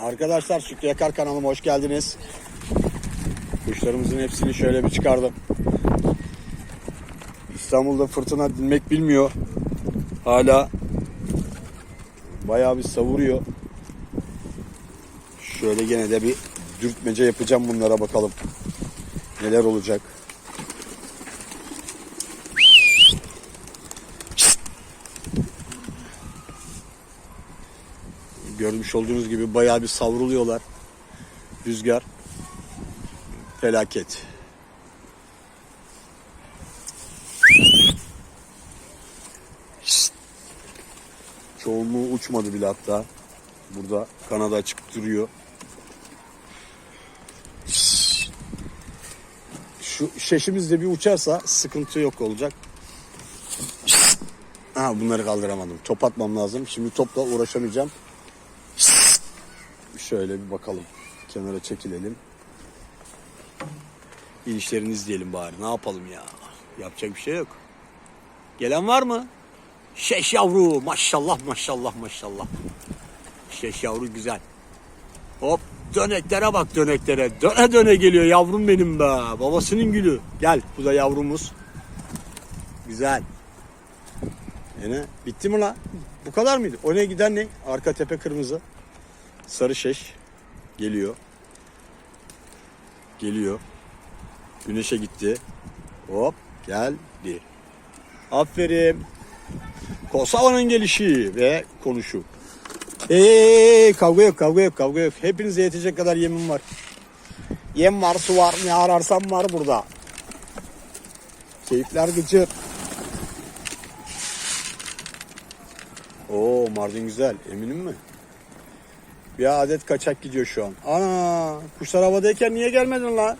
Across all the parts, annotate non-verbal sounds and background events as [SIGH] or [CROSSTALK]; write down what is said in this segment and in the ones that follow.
Arkadaşlar Şükrü Yakar kanalıma hoş geldiniz. Kuşlarımızın hepsini şöyle bir çıkardım. İstanbul'da fırtına dinmek bilmiyor. Hala bayağı bir savuruyor. Şöyle gene de bir dürtmece yapacağım bunlara bakalım. Neler olacak. Görmüş olduğunuz gibi bayağı bir savruluyorlar. Rüzgar felaket. Çoğunluğu uçmadı bile hatta. Burada kanada açık duruyor. Şu şeşimiz de bir uçarsa sıkıntı yok olacak. Ha bunları kaldıramadım. Top atmam lazım. Şimdi topla uğraşamayacağım. Şöyle bir bakalım. Kenara çekilelim. İnişlerini izleyelim bari. Ne yapalım ya? Yapacak bir şey yok. Gelen var mı? Şeş yavru. Maşallah maşallah maşallah. Şeş yavru güzel. Hop döneklere bak döneklere. Döne döne geliyor yavrum benim be. Babasının gülü. Gel bu da yavrumuz. Güzel. Yine bitti mi la? Bu kadar mıydı? O ne giden ne? Arka tepe kırmızı. Sarı şeş geliyor. Geliyor. Güneşe gitti. Hop geldi. Aferin. Kosova'nın gelişi ve konuşu. Eee kavga yok kavga yok kavga yok. Hepinize yetecek kadar yemim var. Yem var su var ne ararsam var burada. Keyifler gıcır. Oo Mardin güzel eminim mi? Bir adet kaçak gidiyor şu an. Ana kuşlar havadayken niye gelmedin la?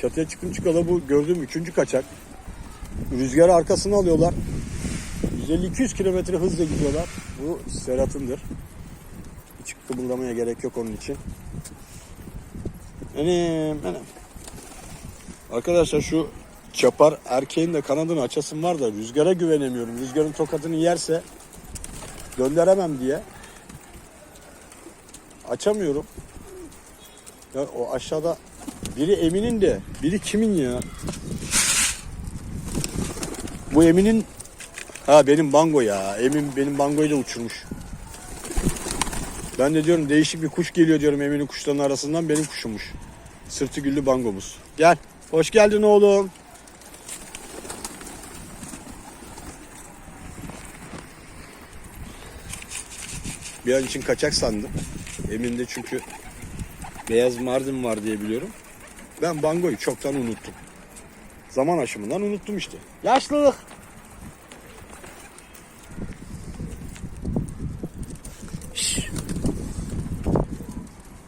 Çatıya çıkın çıkalı bu gördüğüm üçüncü kaçak. Rüzgarı arkasına alıyorlar. 150-200 kilometre hızla gidiyorlar. Bu Serhat'ındır. Hiç kıpırdamaya gerek yok onun için. Benim, benim. Arkadaşlar şu çapar erkeğin de kanadını açasım var da rüzgara güvenemiyorum. Rüzgarın tokatını yerse gönderemem diye açamıyorum. Ya o aşağıda biri Emin'in de biri kimin ya? Bu Emin'in ha benim bango ya. Emin benim bangoyu da uçurmuş. Ben de diyorum değişik bir kuş geliyor diyorum Emin'in kuşlarının arasından benim kuşummuş. Sırtı güllü bangomuz. Gel. Hoş geldin oğlum. Bir an için kaçak sandım. Emin'de çünkü beyaz mardin var diye biliyorum. Ben bangoyu çoktan unuttum. Zaman aşımından unuttum işte. Yaşlılık.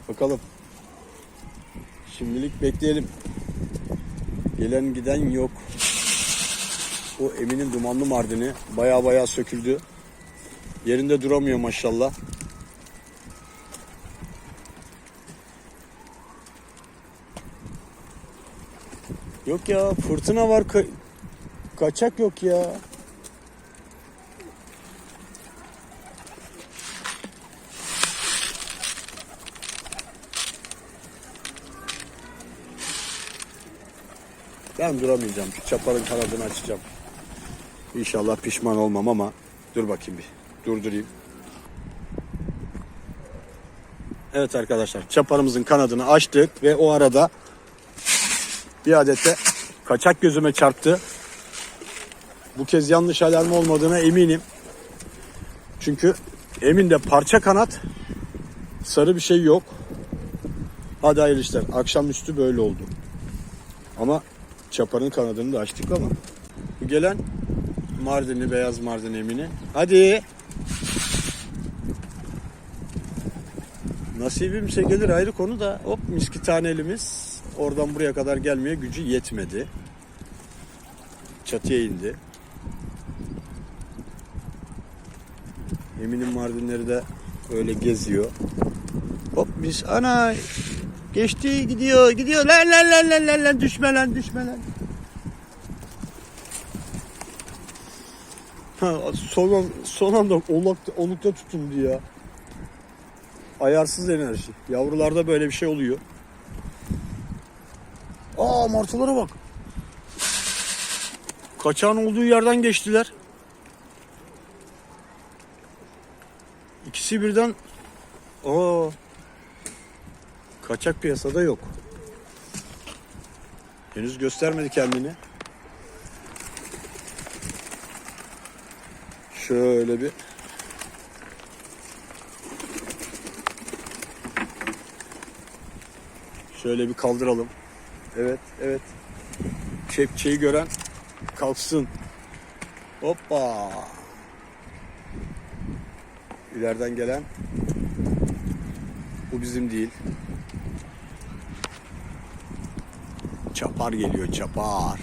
Bakalım. Şimdilik bekleyelim. Gelen giden yok. Bu Emin'in dumanlı mardini baya baya söküldü. Yerinde duramıyor maşallah. Yok ya fırtına var ka- kaçak yok ya. Ben duramayacağım. Çaparın kanadını açacağım. İnşallah pişman olmam ama dur bakayım bir. Durdurayım. Evet arkadaşlar çaparımızın kanadını açtık ve o arada bir adet de kaçak gözüme çarptı. Bu kez yanlış alarm olmadığına eminim. Çünkü emin de parça kanat sarı bir şey yok. Hadi hayırlı işler. Akşamüstü böyle oldu. Ama çaparın kanadını da açtık ama. Bu gelen Mardinli, beyaz Mardin emini. Hadi. Nasibimse gelir ayrı konu da hop miski tanelimiz oradan buraya kadar gelmeye gücü yetmedi. Çatıya indi. Eminim Mardinleri de öyle geziyor. Hop biz ana geçti gidiyor gidiyor lan lan lan lan lan lan düşme lan düşme lan. Ha, son, an- son anda olukta, olukta tutundu ya. Ayarsız enerji. Yavrularda böyle bir şey oluyor. Aa martılara bak. Kaçağın olduğu yerden geçtiler. İkisi birden Aa, kaçak piyasada yok. Henüz göstermedi kendini. Şöyle bir Şöyle bir kaldıralım. Evet, evet. Kepçeyi gören kalksın. Hoppa. İleriden gelen bu bizim değil. Çapar geliyor, çapar.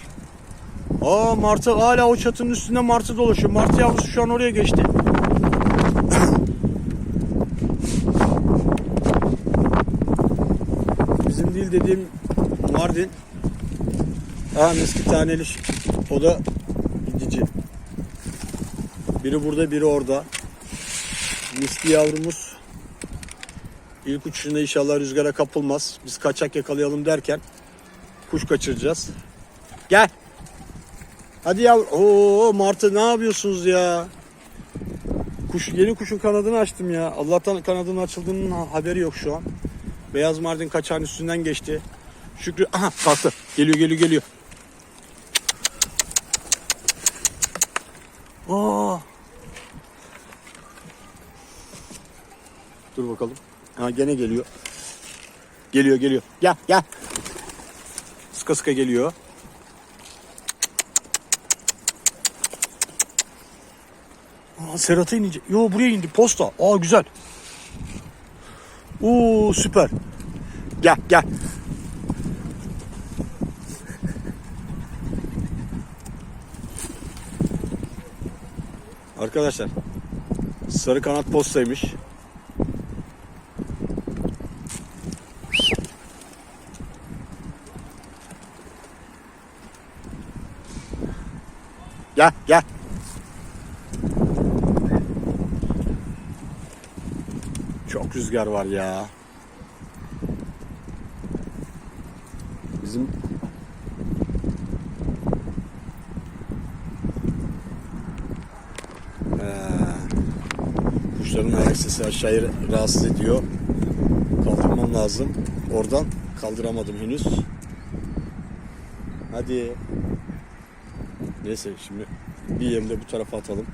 Aa martı hala o çatının üstünde martı dolaşıyor. Martı yavrusu şu an oraya geçti. Dediğim Mardin. Aa eski taneli. O da gidici. Biri burada, biri orada. Miski yavrumuz ilk uçuşunda inşallah rüzgara kapılmaz. Biz kaçak yakalayalım derken kuş kaçıracağız. Gel. Hadi yavrum. Oo Martı ne yapıyorsunuz ya? Kuş, yeni kuşun kanadını açtım ya. Allah'tan kanadının açıldığının ha- haberi yok şu an. Beyaz Mardin kaçağın üstünden geçti. Şükrü aha kalktı. Geliyor geliyor geliyor. Aa. Dur bakalım. Ha gene geliyor. Geliyor geliyor. Gel gel. Sıka sıka geliyor. Aa, Serhat'a inecek. Yo buraya indi posta. Aa güzel. Oo süper. Gel gel. Arkadaşlar sarı kanat postaymış. Gel gel. Çok rüzgar var ya. Bizim Ee, kuşların ayak sesi aşağıya rahatsız ediyor. Kaldırmam lazım. Oradan kaldıramadım henüz. Hadi. Neyse şimdi bir yemde bu tarafa atalım.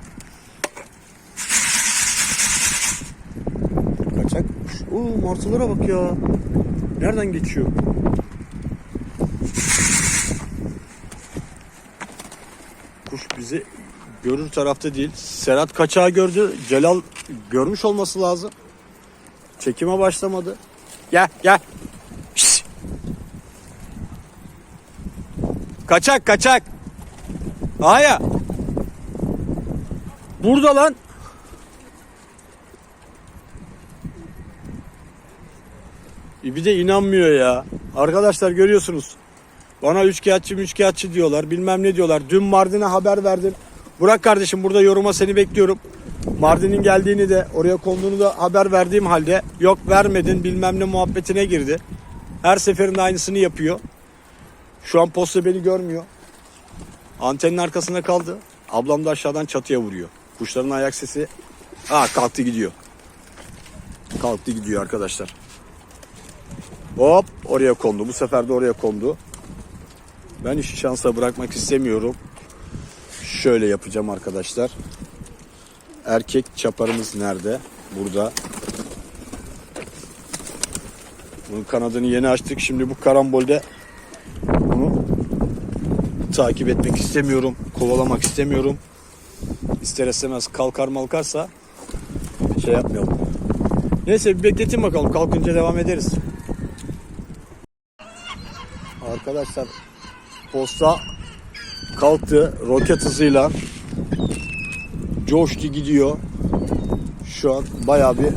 Kaçak. Oo martılara bak ya. Nereden geçiyor? Kuş bizi görür tarafta değil. Serhat kaçağı gördü. Celal görmüş olması lazım. Çekime başlamadı. Gel gel. Şşş. Kaçak kaçak. Aya. Burada lan. Bir de inanmıyor ya. Arkadaşlar görüyorsunuz. Bana üçkağıtçı üçkağıtçı diyorlar. Bilmem ne diyorlar. Dün Mardin'e haber verdim. Burak kardeşim burada yoruma seni bekliyorum. Mardin'in geldiğini de oraya konduğunu da haber verdiğim halde yok vermedin bilmem ne muhabbetine girdi. Her seferinde aynısını yapıyor. Şu an posta beni görmüyor. Antenin arkasında kaldı. Ablam da aşağıdan çatıya vuruyor. Kuşların ayak sesi. Aa kalktı gidiyor. Kalktı gidiyor arkadaşlar. Hop oraya kondu. Bu sefer de oraya kondu. Ben işi şansa bırakmak istemiyorum. Şöyle yapacağım arkadaşlar. Erkek çaparımız nerede? Burada. Bunun kanadını yeni açtık. Şimdi bu karambolde bunu takip etmek istemiyorum. Kovalamak istemiyorum. İster istemez kalkar malkarsa şey yapmayalım. Neyse bir bekletin bakalım. Kalkınca devam ederiz. Arkadaşlar posta kalktı roket hızıyla coştu gidiyor. Şu an bayağı bir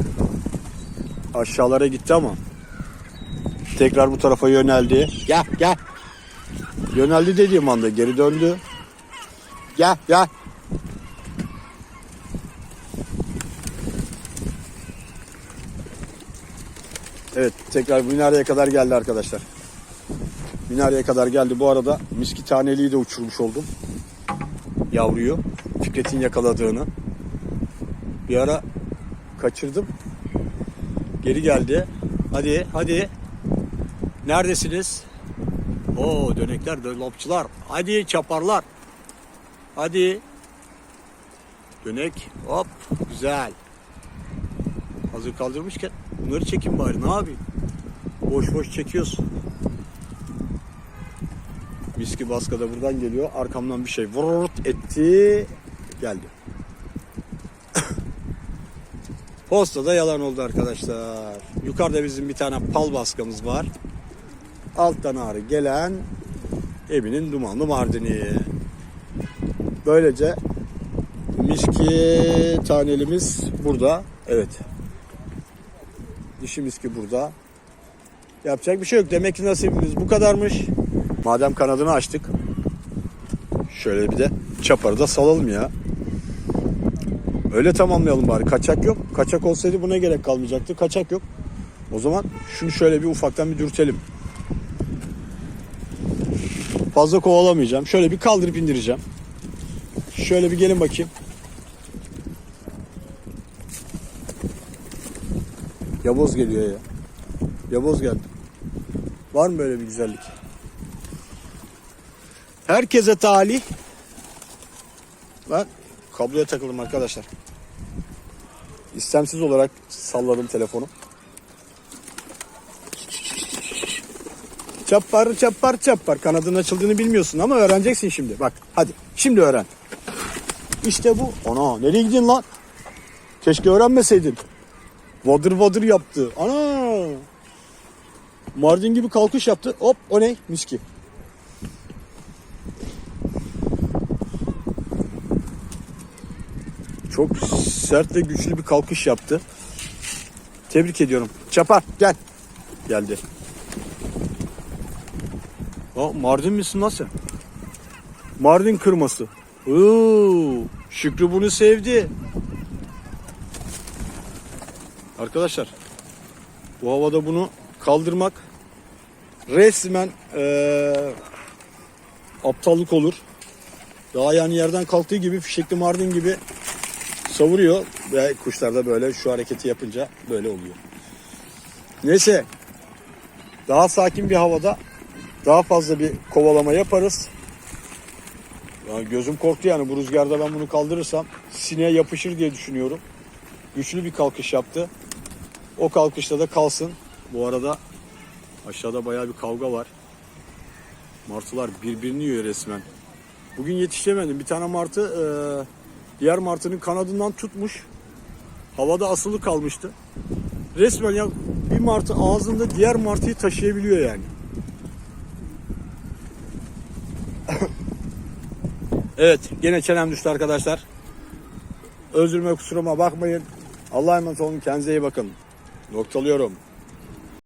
aşağılara gitti ama tekrar bu tarafa yöneldi. Gel gel. Yöneldi dediğim anda geri döndü. Gel gel. Evet tekrar bu nereye kadar geldi arkadaşlar. Minareye kadar geldi. Bu arada miski taneliği de uçurmuş oldum. Yavruyu. Fikret'in yakaladığını. Bir ara kaçırdım. Geri geldi. Hadi hadi. Neredesiniz? Oo dönekler, dolapçılar. Hadi çaparlar. Hadi. Dönek. Hop. Güzel. Hazır kaldırmışken bunları çekin bari. Ne yapayım? Boş boş çekiyoruz. Miski baska da buradan geliyor. Arkamdan bir şey vururt etti. Geldi. [COUGHS] Posta da yalan oldu arkadaşlar. Yukarıda bizim bir tane pal baskamız var. Alttan ağrı gelen evinin dumanlı mardini. Böylece miski tanelimiz burada. Evet. Dişi miski burada. Yapacak bir şey yok. Demek ki nasibimiz bu kadarmış. Madem kanadını açtık. Şöyle bir de çaparı da salalım ya. Öyle tamamlayalım bari. Kaçak yok. Kaçak olsaydı buna gerek kalmayacaktı. Kaçak yok. O zaman şunu şöyle bir ufaktan bir dürtelim. Fazla kovalamayacağım. Şöyle bir kaldırıp indireceğim. Şöyle bir gelin bakayım. Yaboz geliyor ya. Yaboz geldi. Var mı böyle bir güzellik? Herkese talih. Ben kabloya takıldım arkadaşlar. İstemsiz olarak salladım telefonu. Çapar çapar çapar. Kanadın açıldığını bilmiyorsun ama öğreneceksin şimdi. Bak hadi şimdi öğren. İşte bu. Ana nereye gidiyorsun lan? Keşke öğrenmeseydin. Vadır vadır yaptı. Ana. Mardin gibi kalkış yaptı. Hop o ne? Miski. Çok sert ve güçlü bir kalkış yaptı. Tebrik ediyorum. Çapar gel. Geldi. Aa, Mardin misin sen? Mardin kırması. Oo, Şükrü bunu sevdi. Arkadaşlar bu havada bunu kaldırmak resmen eee, aptallık olur. Daha yani yerden kalktığı gibi fişekli mardin gibi savuruyor ve kuşlar da böyle şu hareketi yapınca böyle oluyor. Neyse daha sakin bir havada daha fazla bir kovalama yaparız. Yani gözüm korktu yani bu rüzgarda ben bunu kaldırırsam sineğe yapışır diye düşünüyorum. Güçlü bir kalkış yaptı. O kalkışta da kalsın. Bu arada aşağıda bayağı bir kavga var. Martılar birbirini yiyor resmen. Bugün yetişemedim. Bir tane martı e, diğer martının kanadından tutmuş. Havada asılı kalmıştı. Resmen ya bir martı ağzında diğer martıyı taşıyabiliyor yani. [COUGHS] evet gene çenem düştü arkadaşlar. Özürme kusuruma bakmayın. Allah'a emanet olun. Kendinize iyi bakın. Noktalıyorum.